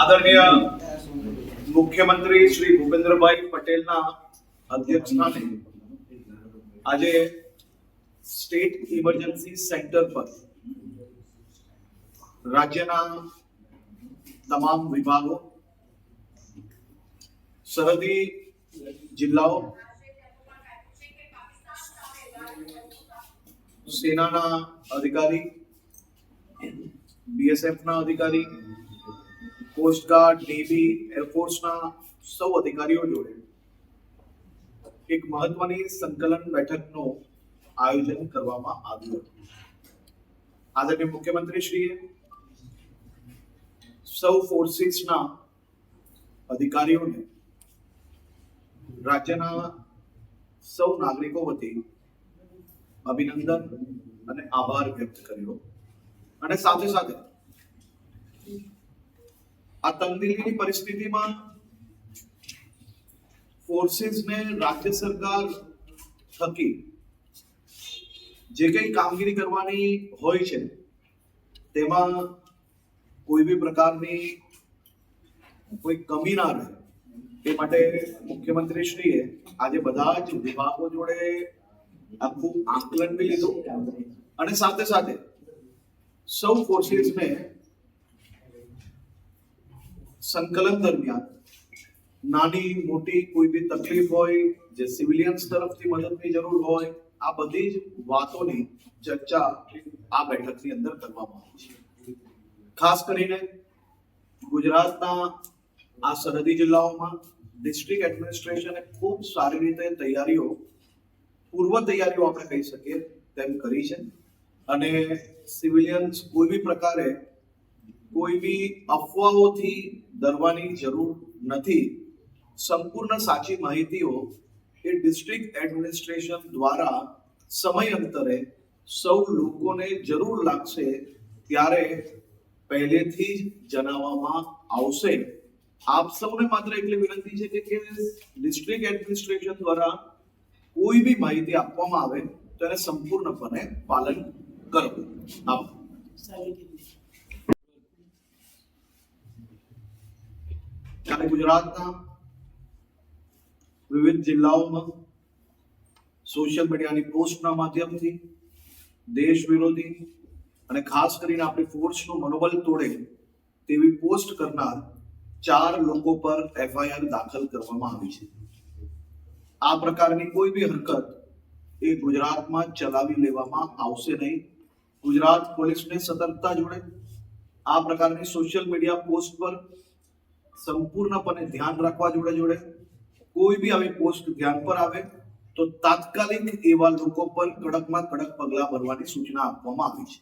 આદરણીય મુખ્યમંત્રી શ્રી ભૂપેન્દ્રભાઈ પટેલના અધ્યક્ષસ્થાને આજે સ્ટેટ ઇમરજન્સી સેન્ટર પર રાજ્યના તમામ વિભાગો, સરહદી જિલ્લાઓ, સેનાના અધિકારી, બીએસએફના અધિકારી કોસ્ટગાર્ડ નેવી એરફોર્સના સૌ અધિકારીઓ જોડે એક મહત્વની સંકલન બેઠકનું આયોજન કરવામાં આવ્યું હતું. આદરણીય મુખ્યમંત્રીશ્રીએ સૌ ફોર્સિસના અધિકારીઓને રાજ્યના સૌ નાગરિકો વતી અભિનંદન અને આભાર વ્યક્ત કર્યો. અને સાથે સાથે આ તંગદિલીની પરિસ્થિતિમાં ફોર્સિસને રાજ્ય સરકાર થકી જે કંઈ કામગીરી કરવાની હોય છે, તેમાં કોઈ બી પ્રકારની કોઈ કમી ના રહે. તે માટે મુખ્યમંત્રી શ્રીએ આજે બધા જ વિભાગો જોડે આખું આકલન બી લીધું. અને સાથે સાથે સૌ ફોર્સિસને સંકલન દરમિયાન નાની, મોટી, કોઈ બી તકલીફ હોય, જે સિવિલિયન્સ તરફથી મદદની જરૂર હોય, આ બધી જ વાતોની ચર્ચા આ બેઠકની અંદર કરવામાં આવી છે. ખાસ કરીને ગુજરાતના આ સરહદી જિલ્લાઓમાં ડિસ્ટ્રિક્ટ એડમિનિસ્ટ્રેશને ખૂબ સારી રીતે તૈયારીઓ, પૂર્વ તૈયારીઓ આપણે કહી શકીએ તેમ કરી છે. અને સિવિલિયન્સ કોઈ બી પ્રકારે કોઈ બી અફવાઓથી ડરવાની જરૂર નથી. સંપૂર્ણ સાચી માહિતીઓ એ ડિસ્ટ્રિક્ટ એડમિનિસ્ટ્રેશન દ્વારા સમય અંતરે સૌ લોકોને જરૂર લાગશે ત્યારે પહેલેથી જ જણાવવામાં આવશે. આપ સૌને માત્ર એટલી વિનંતી છે કે ડિસ્ટ્રિક્ટ એડમિનિસ્ટ્રેશન દ્વારા કોઈ બી માહિતી આપવામાં આવે તો એને સંપૂર્ણપણે પાલન કરવું. આપ ત્યારે ગુજરાતના વિવિધ જિલ્લાઓમાં સોશિયલ મીડિયાની પોસ્ટના માધ્યમથી દેશ વિરોધી અને ખાસ કરીને આપણી ફોર્સનું મનોબળ તોડે તેવી પોસ્ટ કરનાર ચાર લોકો પર એફઆઈઆર દાખલ કરવામાં આવી છે. આ પ્રકારની કોઈ બી હરકત એ ગુજરાતમાં ચલાવી લેવામાં આવશે નહીં. ગુજરાત પોલીસને સતર્કતા જોડે આ પ્રકારની સોશિયલ મીડિયા પોસ્ટ પર સંપૂર્ણપણે ધ્યાન રાખવા જોડે જોડે, કોઈ બી આવી પોસ્ટ ધ્યાન પર આવે, તો તાત્કાલિક એવા લોકો પર કડકમાં કડક પગલાં ભરવાની સૂચના આપવામાં આવી છે.